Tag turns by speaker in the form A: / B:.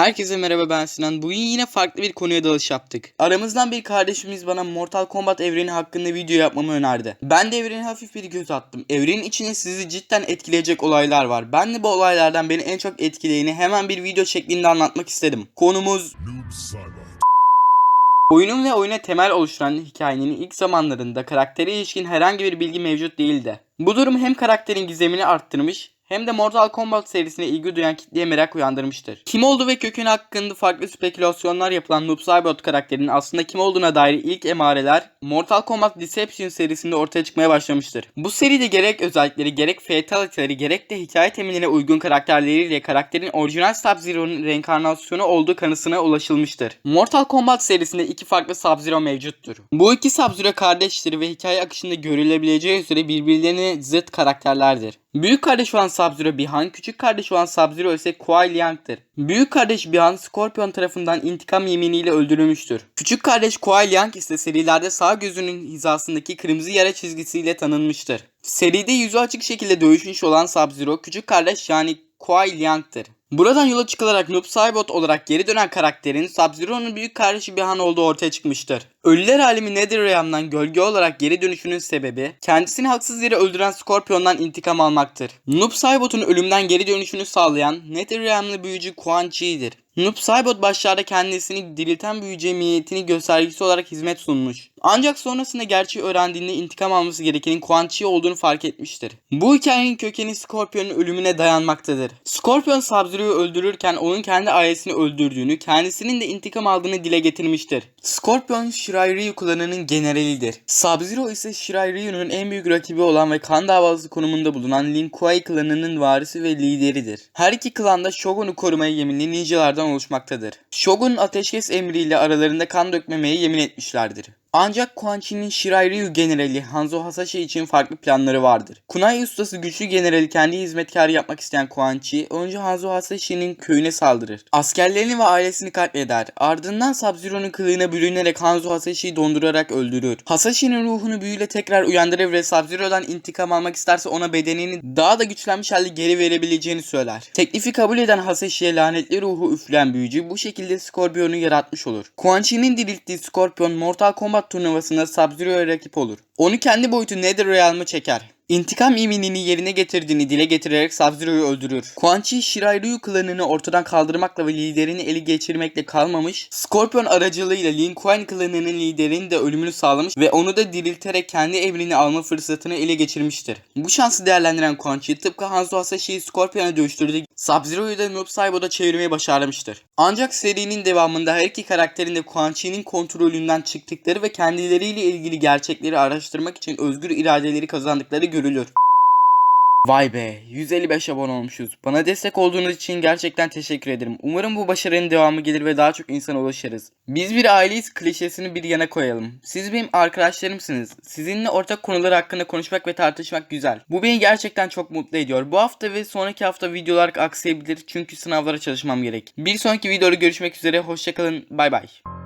A: Herkese merhaba ben Sinan. Bugün yine farklı bir konuya dalış yaptık. Aramızdan bir kardeşimiz bana Mortal Kombat evreni hakkında video yapmamı önerdi. Ben de evrene hafif bir göz attım. Evrenin içinde sizi cidden etkileyecek olaylar var. Ben de bu olaylardan beni en çok etkileyeni hemen bir video şeklinde anlatmak istedim. Konumuz. Oyunun ve oyuna temel oluşturan hikayenin ilk zamanlarında karaktere ilişkin herhangi bir bilgi mevcut değildi. Bu durum hem karakterin gizemini arttırmış hem de Mortal Kombat serisine ilgi duyan kitleye merak uyandırmıştır. Kim olduğu ve kökeni hakkında farklı spekülasyonlar yapılan Noob Saibot karakterinin aslında kim olduğuna dair ilk emareler Mortal Kombat Deception serisinde ortaya çıkmaya başlamıştır. Bu seride gerek özellikleri gerek fatality'leri gerek de hikaye temeline uygun karakterleriyle karakterin orijinal Sub-Zero'nun reenkarnasyonu olduğu kanısına ulaşılmıştır. Mortal Kombat serisinde iki farklı Sub-Zero mevcuttur. Bu iki Sub-Zero kardeştir ve hikaye akışında görülebileceği üzere birbirlerine zıt karakterlerdir. Büyük kardeş olan Sub-Zero Bihan, küçük kardeş olan Sub-Zero ise Kuai Liang'tır. Büyük kardeş Bihan, Scorpion tarafından intikam yeminiyle öldürülmüştür. Küçük kardeş Kuai Liang ise serilerde sağ gözünün hizasındaki kırmızı yara çizgisiyle tanınmıştır. Seride yüzü açık şekilde dövüşmüş olan Sub-Zero, küçük kardeş yani Kuai Liang'tır. Buradan yola çıkılarak Noob Saibot olarak geri dönen karakterin Sub-Zero'nun büyük kardeşi Bihan olduğu ortaya çıkmıştır. Ölüler alemi Netherrealm'dan gölge olarak geri dönüşünün sebebi kendisini haksız yere öldüren Scorpion'dan intikam almaktır. Noob Saibot'un ölümden geri dönüşünü sağlayan Netherrealm'lı büyücü Quan Chi'dir. Noob Saibot başlarda kendisini dirilten büyücü emniyetini göstergesi olarak hizmet sunmuş. Ancak sonrasında gerçeği öğrendiğinde intikam alması gerekenin Quan Chi olduğunu fark etmiştir. Bu hikayenin kökeni Scorpion'un ölümüne dayanmaktadır. Scorpion Sub-Zero'yu öldürürken onun kendi ailesini öldürdüğünü, kendisinin de intikam aldığını dile getirmiştir. Scorpion Shirai Ryu klanının generalidir. Sub-Zero ise Shirai Ryu'nun en büyük rakibi olan ve kan davası konumunda bulunan Lin Kuei klanının varisi ve lideridir. Her iki klan da Shogun'u korumaya yeminli ninjalardan oluşmaktadır. Shogun'un ateşkes emriyle aralarında kan dökmemeye yemin etmişlerdir. Ancak Quan Chi'nin Shirai Ryu generali Hanzo Hasashi için farklı planları vardır. Kunai ustası güçlü generali kendi hizmetkarı yapmak isteyen Quan Chi önce Hanzo Hasashi'nin köyüne saldırır. Askerlerini ve ailesini katleder. Ardından Sub-Zero'nun kılığına bürünerek Hanzo Hasashi'yi dondurarak öldürür. Hasashi'nin ruhunu büyüyle tekrar uyandırır ve Sub-Zero'dan intikam almak isterse ona bedenini daha da güçlenmiş halde geri verebileceğini söyler. Teklifi kabul eden Hasashi'ye lanetli ruhu üfleyen büyücü bu şekilde Scorpion'u yaratmış olur. Quan Chi'nin dirilttiği Scorpion Mortal Kombat turnuvasında Sub-Zero'ya rakip olur. Onu kendi boyutu Netherrealm'a çeker. İntikam yeminini yerine getirdiğini dile getirerek Sub-Zero'yu öldürür. Quan Chi, Shirai Ryu klanını ortadan kaldırmakla ve liderini eli geçirmekle kalmamış, Scorpion aracılığıyla Lin Kuei klanının liderinin de ölümünü sağlamış ve onu da dirilterek kendi evrini alma fırsatını ele geçirmiştir. Bu şansı değerlendiren Quan Chi tıpkı Hanzo Hasashi'yi Scorpion'a dönüştürdü. Sub-Zero'yu da Noob Saibot'a çevirmeyi başarmıştır. Ancak serinin devamında her iki karakterin de Quan Chi'nin kontrolünden çıktıkları ve kendileriyle ilgili gerçekleri araştırmak için özgür iradeleri kazandıkları görülür. Vay be 155 abone olmuşuz. Bana destek olduğunuz için gerçekten teşekkür ederim. Umarım bu başarının devamı gelir ve daha çok insana ulaşırız. Biz bir aileyiz klişesini bir yana koyalım. Siz benim arkadaşlarımsınız. Sizinle ortak konular hakkında konuşmak ve tartışmak güzel. Bu beni gerçekten çok mutlu ediyor. Bu hafta ve sonraki hafta videolar aksayabilir çünkü sınavlara çalışmam gerek. Bir sonraki videoda görüşmek üzere. Hoşçakalın. Bay bay.